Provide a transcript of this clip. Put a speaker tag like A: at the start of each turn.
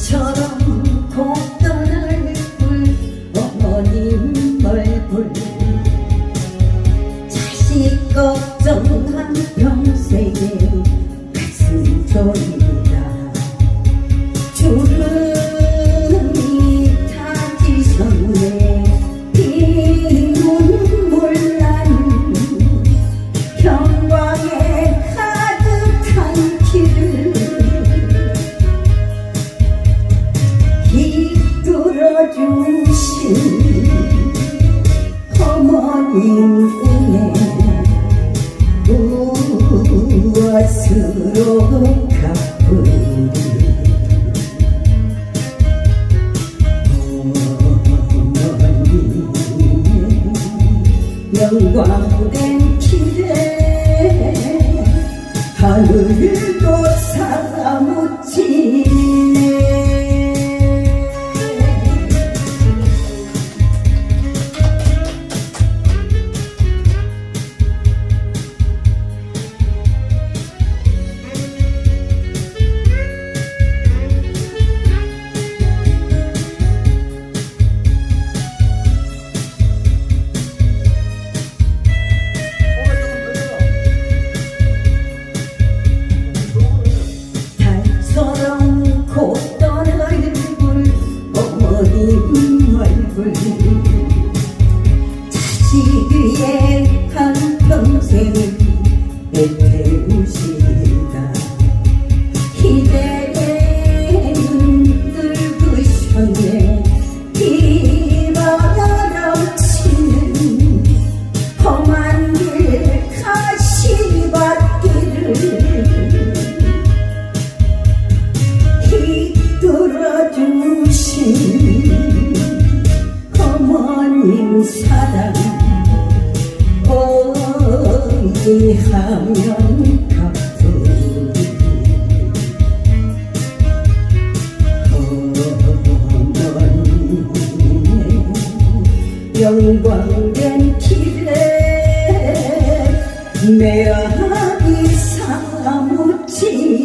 A: 저처럼 어머님 영광된 길에 하늘도 얼굴 자식 위에 한평생을 하면 갚으리 어머님의 영광된 길에 내 아기 사무치네